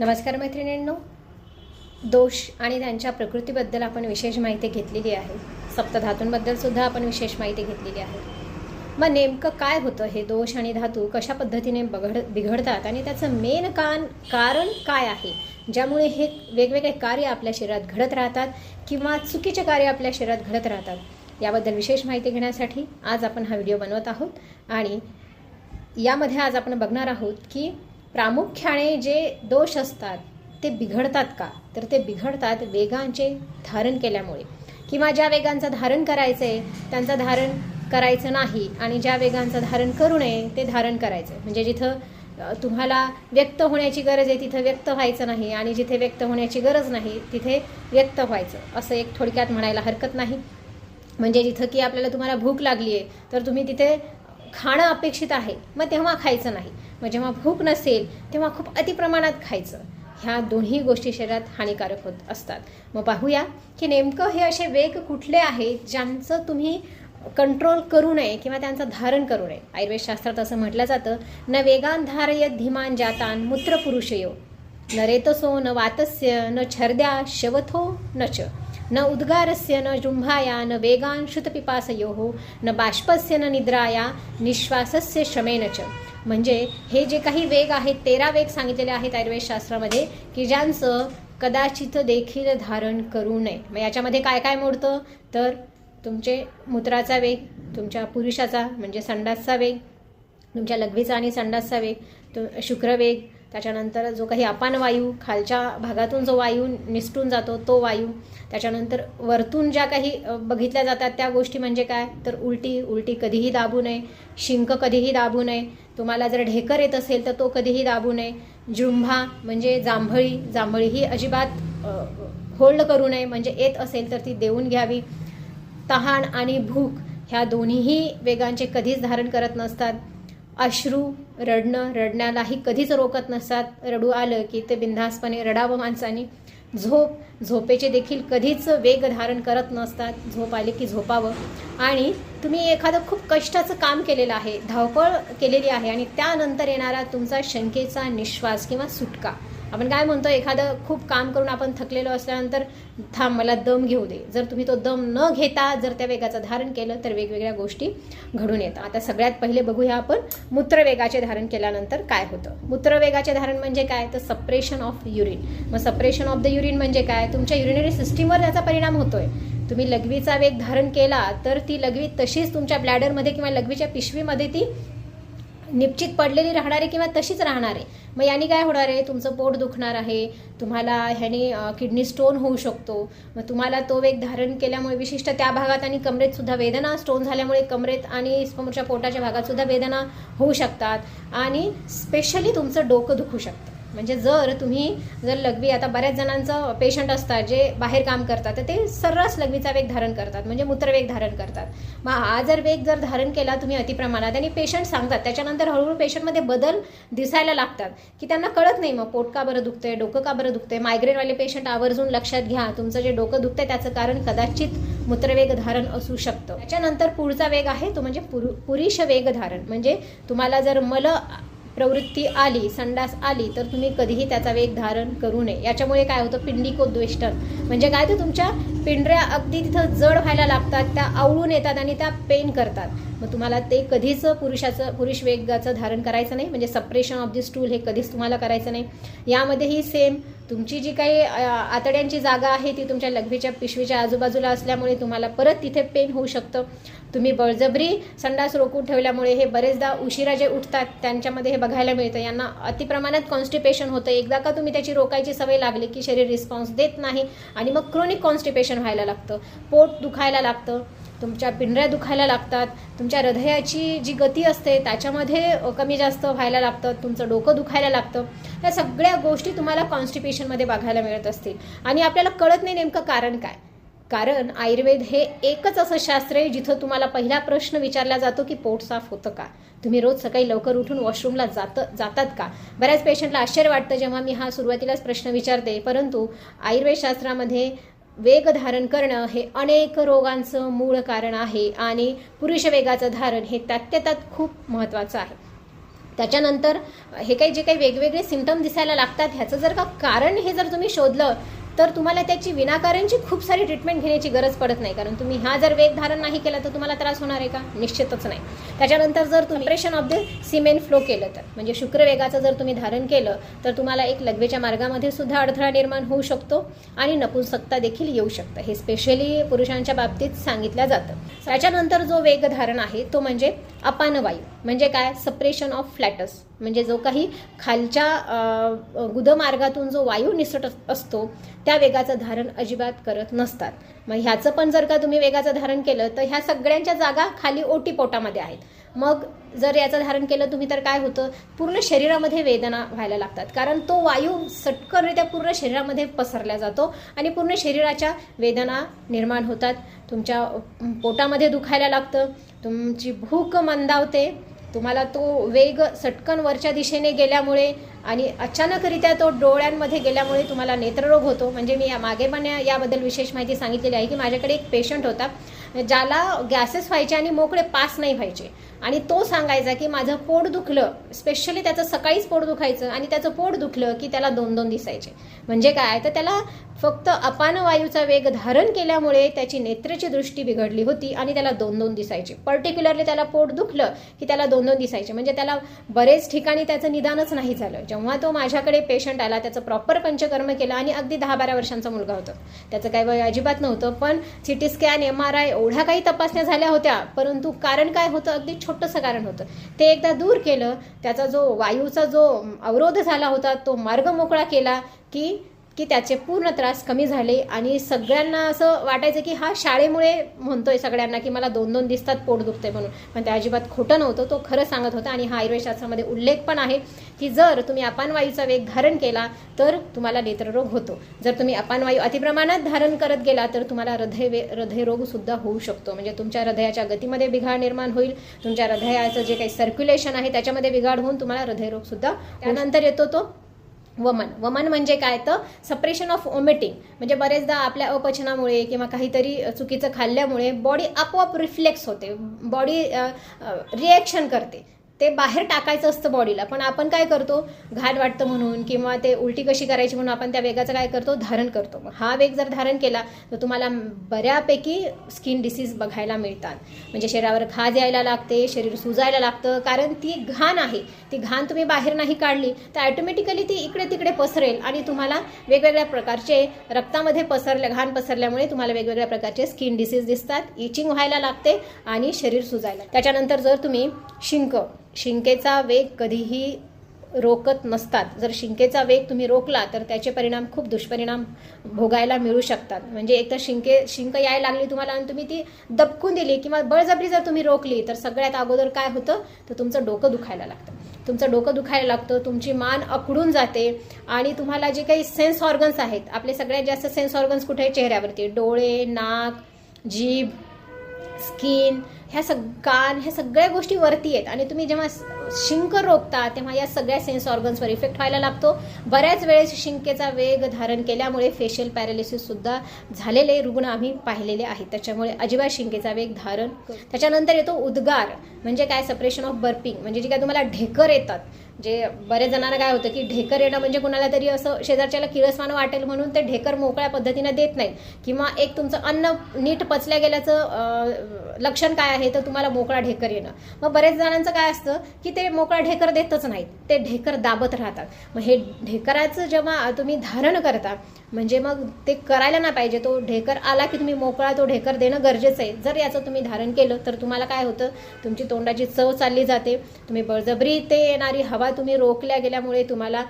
नमस्कार मैत्रिणींनो. दोष आणि त्यांच्या प्रकृतीबद्दल आपण विशेष माहिती घेतलेली आहे. सप्तधातूंबद्दल सुद्धा आपण विशेष माहिती घेतलेली आहे. मग नेमकं काय होतं? हे दोष आणि धातू कशा पद्धतीने बघड बिघडतात आणि त्याचं मेन कान कारण काय आहे? ज्यामुळे हे वेगवेगळे कार्य आपल्या शरीरात घडत राहतात किंवा चुकीचे कार्य आपल्या शरीरात घडत राहतात? याबद्दल विशेष माहिती घेण्यासाठी आज आपण हा व्हिडिओ बनवत आहोत आणि यामध्ये आज आपण बघणार आहोत की प्रामुख्याने जे दोष असतात ते बिघडतात का? तर ते बिघडतात वेगांचे धारण केल्यामुळे. किंवा ज्या वेगांचं धारण करायचं आहे त्यांचं धारण करायचं नाही आणि ज्या वेगांचं धारण करू नये ते धारण करायचं आहे म्हणजे जिथं तुम्हाला व्यक्त होण्याची गरज आहे तिथं व्यक्त व्हायचं नाही आणि जिथे व्यक्त होण्याची गरज नाही तिथे व्यक्त व्हायचं. असं एक थोडक्यात म्हणायला हरकत नाही. म्हणजे जिथं की आपल्याला तुम्हाला भूक लागली आहे तर तुम्ही तिथे खाणं अपेक्षित आहे मग तेव्हा खायचं नाही. मग जेव्हा भूक नसेल तेव्हा खूप अतिप्रमाणात खायचं. ह्या दोन्ही गोष्टी शरीरात हानिकारक होत असतात. मग पाहूया की नेमकं हे असे वेग कुठले आहेत ज्यांचं तुम्ही कंट्रोल करू नये किंवा त्यांचं धारण करू नये. आयुर्वेद शास्त्रात असं म्हटलं जातं न वेगान धारयत धीमान जातान मूत्रपुरुषयो न रेतसो न वातस्य न छर्द्या शवथो न च. न उद्गारस्य न जुंभाया न वेगांशुतपिपासयोः न बाष्पस्य न निद्राया निश्वासस्य श्रमेन च. म्हणजे हे जे काही वेग आहेत तेरा वेग सांगितलेले आहेत आयुर्वेद शास्त्रामध्ये की ज्यांचं कदाचित देखील धारण करू नये. मग याच्यामध्ये काय काय मोडतं? तर तुमचे मूत्राचा वेग तुमच्या पुरुषाचा म्हणजे संडासचा वेग तुमच्या लघवीचा आणि संडासचा वेग तो शुक्रवेग त्याच्यानंतर जो काही अपान वायू खालच्या भागातून जो वायू निसटून जातो तो वायू. त्याच्यानंतर वरतून ज्या काही बघितल्या जातात त्या गोष्टी म्हणजे काय? तर उलटी उलटी कधीही दाबू नये. शिंक कधीही दाबू नये. तुम्हाला जर ढेकर येत असेल तर तो कधीही दाबू नये. जुंभा म्हणजे जांभळी. जांभळी ही अजिबात होल्ड करू नये. म्हणजे येत असेल तर ती देऊन घ्यावी. तहान आणि भूक ह्या दोन्हीही वेगांचे कधीच धारण करत नसतात. अश्रू रडणं रडण्यालाही कधीच रोकत नसतात. रडू आलं की ते बिनधास्तपणे रडावं माणसाने. झोप झोपेचे देखील कधीच वेग धारण करत नसतात. झोप आली की झोपावं. आणि तुम्ही एखादं खूप कष्टाचं काम केलेलं आहे धावपळ केलेली आहे आणि त्यानंतर येणारा तुमचा शंकेचा निश्वास किंवा सुटका. आपण काय म्हणतो एखादं खूप काम करून आपण थकलेलो असल्यानंतर थांब मला दम घेऊ दे. जर तुम्ही तो दम न घेता जर त्या वेगाचं धारण केलं तर वेगवेगळ्या गोष्टी घडून येतात. आता सगळ्यात पहिले बघूया आपण मूत्रवेगाचे धारण केल्यानंतर काय होतं. मूत्रवेगाचे धारण म्हणजे काय? तर सप्रेशन ऑफ युरिन मग सप्रेशन ऑफ द युरिन म्हणजे काय? तुमच्या युरिनरी सिस्टीमवर त्याचा परिणाम होतोय. तुम्ही लघवीचा वेग धारण केला तर ती लघवी तशीच तुमच्या ब्लॅडरमध्ये किंवा लघवीच्या पिशवीमध्ये ती निश्चित पडलेली राहणार आहे किंवा तशीच राहणार आहे मग याने काय होणार आहे? तुमचं पोट दुखणार आहे तुम्हाला ह्याने किडनी स्टोन होऊ शकतो मग तुम्हाला तो वेग धारण केल्यामुळे विशिष्ट त्या भागात आणि कमरेत सुद्धा वेदना स्टोन झाल्यामुळे कमरेत आणि समोरच्या पोटाच्या भागात सुद्धा वेदना होऊ शकतात आणि स्पेशली तुमचं डोकं दुखू शकतं. म्हणजे जर तुम्ही जर लघवी आता बऱ्याच जणांचं पेशंट असतात जे बाहेर काम करतात तर ते सर्रास लघवीचा वेग धारण करतात म्हणजे मूत्रवेग धारण करतात. मग हा जर वेग जर धारण केला तुम्ही अतिप्रमाणात आणि पेशंट सांगतात त्याच्यानंतर हळूहळू पेशंटमध्ये बदल दिसायला लागतात की त्यांना कळत नाही मग पोट का बरं दुखतंय डोकं का बरं दुखतंय मायग्रेनवाले पेशंट आवर्जून लक्षात घ्या तुमचं जे डोकं दुखतंय त्याचं कारण कदाचित मूत्रवेग धारण असू शकतं. त्याच्यानंतर पुढचा वेग आहे तो म्हणजे पुरु पुरुष वेग धारण म्हणजे तुम्हाला जर मल प्रवृत्ती आली संडास आली तर तुम्ही कधीही त्याचा वेग धारण करू नये. याच्यामुळे काय होतं? पिंडिकोद्वेष्टन. म्हणजे काय तर तुमच्या पिंढऱ्या अगदी तिथं जड व्हायला लागतात त्या आवळून येतात आणि त्या पेन करतात. मग तुम्हाला ते कधीच पुरुषाचं पुरुष वेगाचं धारण करायचं नाही. म्हणजे सप्रेशन ऑफ दी स्टूल हे कधीच तुम्हाला करायचं नाही. यामध्येही सेम तुमची जी काही आतड्यांची जागा आहे ती तुमच्या लघवीच्या पिशवीच्या आजूबाजूला असल्यामुळे तुम्हाला परत तिथे पेन होऊ शकतं. तुम्ही बळजबरी संडास रोखून ठेवल्यामुळे हे बरेचदा उशिरा जे उठतात त्यांच्यामध्ये हे बघायला मिळतं. यांना अतिप्रमाणात कॉन्स्टिपेशन होतं. एकदा का तुम्ही त्याची रोकायची सवय लागली की शरीर रिस्पॉन्स देत नाही आणि मग क्रोनिक कॉन्स्टिपेशन व्हायला लागतं. पोट दुखायला लागतं. तुमच्या पिंढऱ्या दुखायला लागतात तुमच्या हृदयाची जी गती असते त्याच्यामध्ये कमी जास्त व्हायला लागतं तुमचं डोकं दुखायला लागतं. या सगळ्या गोष्टी तुम्हाला कॉन्स्टिपेशनमध्ये बघायला मिळत असतील. आणि आपल्याला कळत नाही नेमकं कारण काय. कारण आयुर्वेद हे एकच असं शास्त्र आहे जिथं तुम्हाला पहिला प्रश्न विचारला जातो की पोट साफ होतं का? तुम्ही रोज सकाळी लवकर उठून वॉशरूमला जात जातात का? बऱ्याच पेशंटला आश्चर्य वाटतं जेव्हा मी हा सुरुवातीलाच प्रश्न विचारते. परंतु आयुर्वेद शास्त्रामध्ये वेग धारण करणं हे अनेक रोगांचं मूळ कारण आहे आणि पुरुष वेगाचं धारण हे त्यात त्यात खूप महत्त्वाचं आहे. त्याच्यानंतर हे काही जे काही वेगवेगळे सिमटम दिसायला लागतात ह्याचं जर का कारण हे जर तुम्ही शोधलं तर तुम्हाला त्याची विनाकारणची खूप सारी ट्रीटमेंट घेण्याची गरज पडत नाही. कारण तुम्ही हा जर वेग धारण नाही केला तर तुम्हाला त्रास होणार आहे का? निश्चितच नाही. त्याच्यानंतर जर तुम्ही operation of the semen flow केलं तर म्हणजे शुक्रवेगाचं जर तुम्ही धारण केलं तर तुम्हाला एक लघवेच्या मार्गामध्ये सुद्धा अडथळा निर्माण होऊ शकतो आणि नपुंसकता देखील येऊ शकतं. हे स्पेशली पुरुषांच्या बाबतीत सांगितलं जातं. त्याच्यानंतर जो वेग धारण आहे तो म्हणजे अपानवायू म्हणजे काय? सप्रेशन ऑफ फ्लॅटस म्हणजे जो काही खालच्या गुदमार्गातून जो वायू निसट असतो त्या वेगाचं धारण अजिबात करत नसतात. मग ह्याचं पण जर का तुम्ही वेगाचं धारण केलं तर ह्या सगळ्यांच्या जागा खाली ओटी पोटामध्ये आहेत. मग जर याचं धारण केलं तुम्ही तर काय होतं? पूर्ण शरीरामध्ये वेदना व्हायला लागतात. कारण तो वायू सटकनरित्या पूर्ण शरीरामध्ये पसरला जातो आणि पूर्ण शरीराच्या वेदना निर्माण होतात. तुमच्या पोटामध्ये दुखायला लागतं. तुमची भूक मंदावते. तुम्हाला तो वेग सटकन वरच्या दिशेने गेल्यामुळे आणि अचानकरित्या तो डोळ्यांमध्ये गेल्यामुळे तुम्हाला नेत्ररोग होतो. म्हणजे मी या मागे पण या- याबद्दल विशेष माहिती सांगितलेली आहे की माझ्याकडे एक पेशंट होता. ज्याला गॅसेस व्हायचे आणि मोकळे पास नाही व्हायचे. आणि तो सांगायचा की माझं पोट दुखलं स्पेशली त्याचं सकाळीच पोट दुखायचं आणि त्याचं पोट दुखलं की त्याला दोन दोन दिसायचे. म्हणजे काय? तर त्याला फक्त अपान वायूचा वेग धारण केल्यामुळे त्याची नेत्रची दृष्टी बिघडली होती आणि त्याला दोन दोन दिसायचे. पर्टिक्युलरली त्याला पोट दुखलं की त्याला दोन दोन दिसायचे. म्हणजे त्याला बरेच ठिकाणी त्याचं निदानच नाही झालं. जेव्हा तो माझ्याकडे पेशंट आला त्याचं प्रॉपर पंचकर्म केलं आणि अगदी दहा बारा वर्षांचा मुलगा होता. त्याचं काही वय अजिबात नव्हतं पण CT scan M R I एवढ्या काही तपासण्या झाल्या होत्या परंतु कारण काय होतं अगदी छोटंसं कारण होतं. ते एकदा दूर केलं त्याचा जो वायूचा जो अवरोध झाला होता तो मार्ग मोकळा केला की की त्याचे पूर्ण त्रास कमी झाले आणि सगळ्यांना असं वाटायचं की हा शाळेमुळे म्हणतोय सगळ्यांना की मला दोन दोन दिसतात पोट दुखते म्हणून. पण ते अजिबात खोटं नव्हतं तो खरं सांगत होता आणि हा आयुर्वेदशास्त्रामध्ये उल्लेख पण आहे की जर तुम्ही अपानवायूचा वेग धारण केला तर तुम्हाला नेत्ररोग होतो. जर तुम्ही अपानवायू अतिप्रमाणात धारण करत गेला तर तुम्हाला हृदय वे हृदयरोग सुद्धा होऊ शकतो. म्हणजे तुमच्या हृदयाच्या गतीमध्ये बिघाड निर्माण होईल तुमच्या हृदयाचं जे काही सर्क्युलेशन आहे त्याच्यामध्ये बिघाड होऊन तुम्हाला हृदयरोग सुद्धा त्यानंतर येतो तो. वमन वमन म्हणजे काय? तर सप्रेशन ऑफ ओमिटिंग म्हणजे बरेचदा आपल्या अपचनामुळे किंवा काहीतरी चुकीचं खाल्ल्यामुळे बॉडी आपोआप रिफ्लेक्स होते. बॉडी रिॲक्शन करते. ते बाहेर टाकायचं असतं बॉडीला पण आपण काय करतो? घाट वाटतं म्हणून किंवा ते उलटी कशी करायची म्हणून आपण त्या वेगाचं काय करतो? धारण करतो. हा वेग जर धारण केला तर तुम्हाला बऱ्यापैकी स्किन डिसीज बघायला मिळतात. म्हणजे शरीरावर खाज यायला लागते शरीर सुजायला लागतं कारण ती घाण आहे. ती घाण तुम्ही बाहेर नाही काढली तर ॲटोमॅटिकली ती इकडे तिकडे पसरेल आणि तुम्हाला वेगवेगळ्या प्रकारचे रक्तामध्ये पसरल्या घाण पसरल्यामुळे तुम्हाला वेगवेगळ्या प्रकारचे स्किन डिसीज दिसतात. इचिंग व्हायला लागते आणि शरीर सुजायला त्याच्यानंतर जर तुम्ही शिंक शिंकेचा वेग कधीही रोकत नसतात. जर शिंकेचा वेग तुम्ही रोखला तर त्याचे परिणाम खूप दुष्परिणाम भोगायला मिळू शकतात. म्हणजे एकतर शिंके शिंक यायला लागली तुम्हाला आणि तुम्ही ती दबकून दिली किंवा बळजबरी जर तुम्ही रोखली तर सगळ्यात अगोदर काय होतं? तर तुमचं डोकं दुखायला लागतं. तुमचं डोकं दुखायला लागतं तुमची मान अकडून जाते आणि तुम्हाला जे काही सेन्स ऑर्गन्स आहेत आपले सगळ्यात जास्त सेन्स ऑर्गन्स कुठे आहे चेहऱ्यावरती. डोळे नाक जीभ स्किन ह्या सग कान ह्या सगळ्या गोष्टी वरती आहेत. आणि तुम्ही जेव्हा शिंक रोखता तेव्हा या सगळ्या सेन्स ऑर्गन्सवर इफेक्ट व्हायला लागतो. बऱ्याच वेळेस शिंकेचा वेग धारण केल्यामुळे फेशियल पॅरालिसिस सुद्धा झालेले रुग्ण आम्ही पाहिलेले आहेत. त्याच्यामुळे अजिबात शिंकेचा वेग धारण त्याच्यानंतर येतो उद्गार म्हणजे काय? सपरेशन ऑफ बर्पिंग म्हणजे जे काय तुम्हाला ढेकर येतात. जे बऱ्याच जणांना काय होतं की ढेकर येणं म्हणजे कुणाला तरी असं शेजारच्याला किरसवानं वाटेल म्हणून ते ढेकर मोकळ्या पद्धतीने देत नाहीत. किंवा एक तुमचं अन्न नीट पचल्या गेल्याचं लक्षण काय आहे? तर तुम्हाला मोकळा ढेकर येणं. मग बरेच जणांचं काय असतं की ते मोकळा ढेकर देतच नाहीत. ते ढेकर दाबत राहतात. मग हे ढेकराचं जेव्हा तुम्ही धारण करता म्हणजे मग ते करायला ना पाहिजे. तो ढेकर आला की तुम्ही मोकळा तो ढेकर देणं गरजेचं आहे. जर याचं तुम्ही धारण केलं तर तुम्हाला काय होतं? तुमची तोंडाची चव चालली जाते. तुम्ही बळजबरी ते येणारी हवा तुम्ही रोखल्या गेल्यामुळे तुम्हाला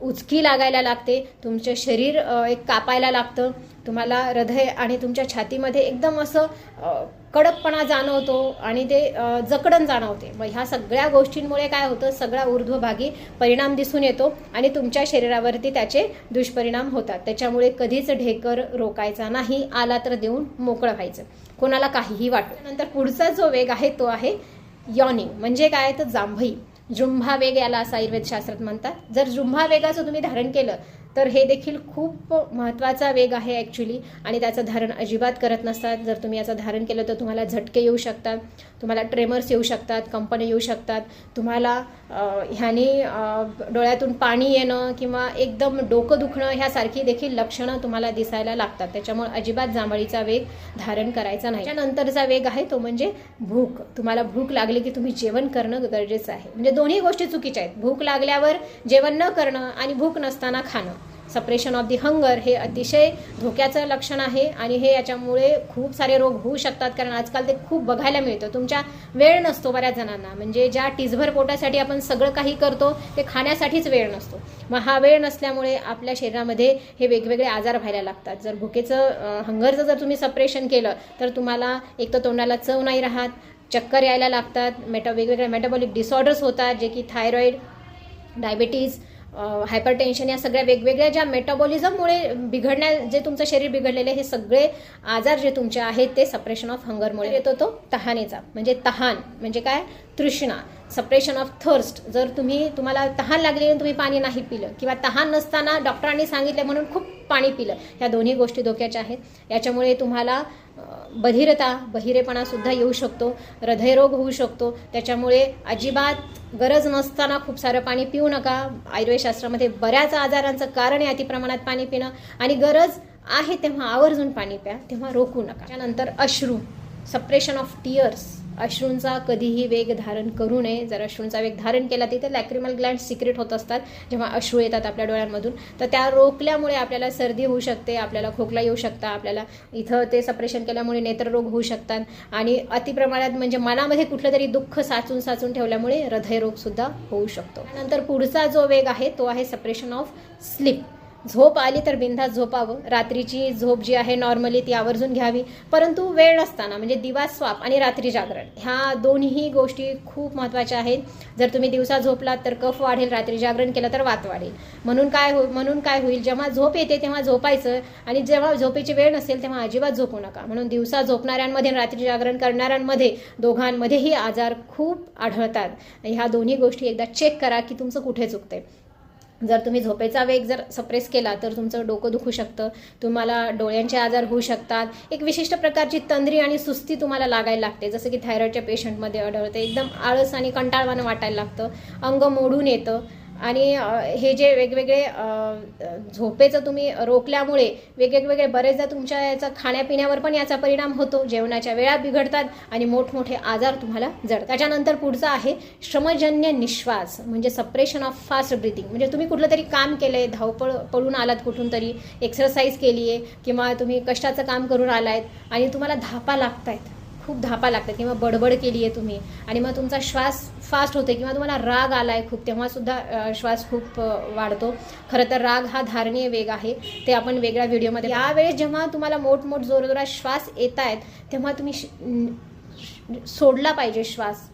उचकी लागायला लागते. तुमचं शरीर एक कापायला लागतं. तुम्हाला हृदय आणि तुमच्या छातीमध्ये एकदम असं कडकपणा जाणवतो आणि ते जकडण जाणवते. मग ह्या सगळ्या गोष्टींमुळे काय होतं सगळा ऊर्ध्वभागी परिणाम दिसून येतो आणि तुमच्या शरीरावरती त्याचे दुष्परिणाम होतात. त्याच्यामुळे कधीच ढेकर रोकायचा नाही आला तर देऊन मोकळं व्हायचं. कोणाला काहीही वाटतं नंतर पुढचा जो वेग आहे तो आहे यॉनिंग म्हणजे काय? तर जांभई. जुंभा वेग याला असं आयुर्वेद शास्त्रात म्हणतात. जर जुंभा वेगाचं तुम्ही धारण केलं तर हे देखील खूप महत्त्वाचा वेग आहे ॲक्च्युली आणि त्याचं धारण अजिबात करत नसतात. जर तुम्ही याचं धारण केलं तर तुम्हाला झटके येऊ शकतात. तुम्हाला ट्रेमर्स येऊ शकतात कंपने येऊ शकतात. तुम्हाला ह्याने डोळ्यातून पाणी येणं किंवा एकदम डोकं दुखणं ह्यासारखी देखील लक्षणं तुम्हाला दिसायला लागतात. त्याच्यामुळे अजिबात जांभळीचा वेग धारण करायचा नाही. त्यानंतरचा वेग आहे तो म्हणजे भूक. तुम्हाला भूक लागली की तुम्ही जेवण करणं गरजेचं आहे. म्हणजे दोन्ही गोष्टी चुकीच्या आहेत. भूक लागल्यावर जेवण न करणं आणि भूक नसताना खाणं. सप्रेशन ऑफ दी हंगर हे अतिशय धोक्याचं लक्षण आहे आणि हे याच्यामुळे खूप सारे रोग होऊ शकतात. कारण आजकाल ते खूप बघायला मिळतं. तुमच्या वेळ नसतो बऱ्याच जणांना. म्हणजे ज्या टिसभर पोटासाठी आपण सगळं काही करतो ते खाण्यासाठीच वेळ नसतो. मग हा वेळ नसल्यामुळे आपल्या शरीरामध्ये हे वेगवेगळे आजार व्हायला लागतात. जर भुकेचं हंगरचं जर तुम्ही सप्रेशन केलं तर तुम्हाला एक तर तोंडाला चव नाही राहत चक्कर यायला लागतात मेटा वेगवेगळ्या मेटाबॉलिक डिसऑर्डर्स होतात जे की थायरॉईड डायबिटीज हायपर टेन्शन या सगळ्या वेगवेगळ्या ज्या मेटाबॉलिझममुळे बिघडण्या जे तुमचं शरीर बिघडलेले हे सगळे आजार जे तुमचे आहेत ते सप्रेशन ऑफ हंगरमुळे येतो तो तहानेचा. म्हणजे तहान. म्हणजे काय? तृष्णा. सप्रेशन ऑफ थर्स्ट जर तुम्ही तुम्हाला तहान लागली आणि तुम्ही पाणी नाही पिलं किंवा तहान नसताना डॉक्टरांनी सांगितलं म्हणून खूप पाणी पिलं. ह्या दोन्ही गोष्टी धोक्याच्या आहेत. याच्यामुळे तुम्हाला बधिरता बहिरेपणासुद्धा येऊ शकतो. हृदयरोग होऊ शकतो. त्याच्यामुळे अजिबात गरज नसताना खूप सारं पाणी पिऊ नका. आयुर्वेदशास्त्रामध्ये बऱ्याच आजारांचं कारण आहे अतिप्रमाणात पाणी पिणं. आणि गरज आहे तेव्हा आवर्जून पाणी प्या तेव्हा रोखू नका. त्यानंतर अश्रू सप्रेशन ऑफ टिअर्स अश्रूंचा कधीही वेग धारण करू नये. जर अश्रूंचा वेग धारण केला तिथे लॅक्रिमल ग्लँड सिक्रेट होत असतात. जेव्हा अश्रू येतात आपल्या डोळ्यांमधून तर त्या रोखल्यामुळे आपल्याला सर्दी होऊ शकते आपल्याला खोकला येऊ शकता आपल्याला इथं ते सप्रेशन केल्यामुळे नेत्ररोग होऊ शकतात आणि अतिप्रमाणात म्हणजे मनामध्ये कुठलं तरी दुःख साचून साचून ठेवल्यामुळे हृदयरोग सुद्धा होऊ शकतो. त्यानंतर पुढचा जो वेग आहे तो आहे सप्रेशन ऑफ स्लीप झोप आली तर बिंदास झोपावं. रात्रीची झोप जी आहे नॉर्मली ती आवर्जून घ्यावी. परंतु वेळ नसताना म्हणजे दिवा स्वाप आणि रात्री जागरण ह्या दोन्ही गोष्टी खूप महत्त्वाच्या आहेत. जर तुम्ही दिवसा झोपलात तर कफ वाढेल रात्री जागरण केलं तर वात वाढेल. म्हणून काय हो म्हणून काय होईल जेव्हा झोप येते तेव्हा झोपायचं आणि जेव्हा झोपेची वेळ नसेल तेव्हा अजिबात झोपू नका. म्हणून दिवसा झोपणाऱ्यांमध्ये रात्री जागरण करणाऱ्यांमध्ये दोघांमध्येही आजार खूप आढळतात. ह्या दोन्ही गोष्टी एकदा चेक करा की तुमचं कुठे चुकतंय. जर तुम्ही झोपेचा वेग जर सप्रेस केला तर तुमचं डोकं दुखू शकतं. तुम्हाला डोळ्यांचे आजार होऊ शकतात. एक विशिष्ट प्रकारची तंद्री आणि सुस्ती तुम्हाला लागायला लागते. जसं की थायरॉईडच्या पेशंटमध्ये आढळते. एकदम आळस आणि कंटाळवाणं वाटायला लागतं. अंग मोडून येतं. आणि हे जे वेगवेगळे झोपेचं तुम्ही रोखल्यामुळे वेगवेगळे बरेचदा तुमच्या याचा खाण्यापिण्यावर पण याचा परिणाम होतो. जेवणाच्या वेळा बिघडतात आणि मोठमोठे आजार तुम्हाला जड त्याच्यानंतर पुढचं आहे श्रमजन्य निश्वास म्हणजे सप्रेशन ऑफ फास्ट ब्रिथिंग म्हणजे तुम्ही कुठलं तरी काम केलं आहे धावपळ पळून आलात कुठून तरी एक्सरसाइज केली आहे किंवा तुम्ही कष्टाचं काम करून आलायत आणि तुम्हाला धापा लागतायत. खूप धापा लागतात किंवा बडबड केली आहे तुम्ही. आणि मग तुमचा श्वास फास्ट होते किंवा तुम्हाला राग आला आहे खूप तेव्हासुद्धा श्वास खूप वाढतो. खरं तर राग हा धारणीय वेग आहे. ते आपण वेगळ्या व्हिडिओमध्ये यावेळेस जेव्हा तुम्हाला मोठमोठ जोरजोरात श्वास येत आहेत तेव्हा तुम्ही सोडला पाहिजे श्वास.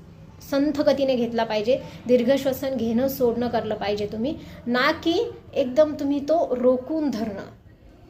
संथ गतीने घेतला पाहिजे. दीर्घ श्वसन घेणं सोडणं करलं पाहिजे तुम्ही. ना की एकदम तुम्ही तो रोखून धरणं.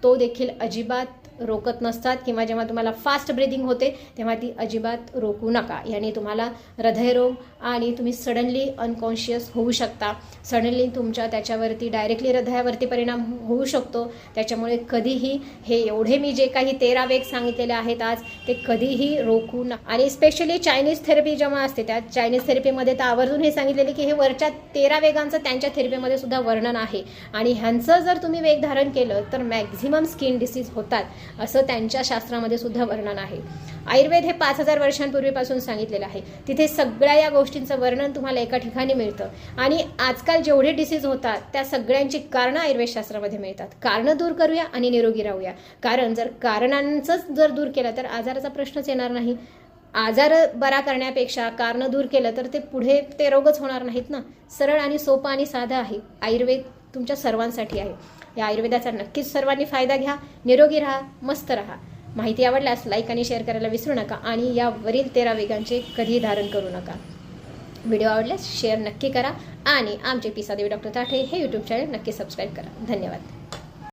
तो देखील अजिबात रोकत नसतात किंवा जेव्हा तुम्हाला फास्ट ब्रिदिंग होते तेव्हा ती अजिबात रोकू नका. याने तुम्हाला हृदयरोग आणि तुम्ही सडनली अनकॉन्शियस होऊ शकता. सडनली तुमच्या त्याच्यावरती डायरेक्टली हृदयावरती परिणाम हो-, होऊ शकतो. त्याच्यामुळे कधीही हे एवढे मी जे काही तेरा वेग सांगितलेले आहेत आज ते कधीही रोखू नका आणि स्पेशली चायनीज थेरपी जेव्हा असते त्या चायनीज थेरपीमध्ये तर आवर्जून हे सांगितलेले की हे वरच्या तेरा वेगांचं त्यांच्या थेरपीमध्ये सुद्धा वर्णन आहे. आणि ह्यांचं जर तुम्ही वेग धारण केलं तर मॅक्झिमम स्किन डिसीज होतात. असं त्यांच्या शास्त्रामध्ये सुद्धा वर्णन आहे. आयुर्वेद हे पाच हजार वर्षांपूर्वीपासून सांगितलेलं आहे. तिथे सगळ्या या गोष्टींचं वर्णन तुम्हाला एका ठिकाणी मिळतं. आणि आजकाल जेवढे डिसीज होतात त्या सगळ्यांची कारणं आयुर्वेदशास्त्रामध्ये मिळतात. कारणं दूर करूया आणि निरोगी राहूया. कारण जर कारणांचंच जर दूर केलं तर आजाराचा प्रश्नच येणार नाही. आजार बरा करण्यापेक्षा कारणं दूर केलं तर ते पुढे ते रोगच होणार नाहीत ना. सरळ आणि सोपं आणि साधं आहे. आयुर्वेद तुमच्या सर्वांसाठी आहे. या आयुर्वेदाचा नक्कीच सर्वांनी फायदा घ्या निरोगी राहा मस्त राहा. माहिती आवडल्यास लाईक आणि शेअर करायला विसरू नका आणि यावरील तेरा वेगांचे कधीही धारण करू नका. व्हिडिओ आवडल्यास शेअर नक्की करा आणि आमचे पिसादेवी डॉक्टर ताठे हे यूट्यूब चॅनल नक्की सबस्क्राईब करा. धन्यवाद.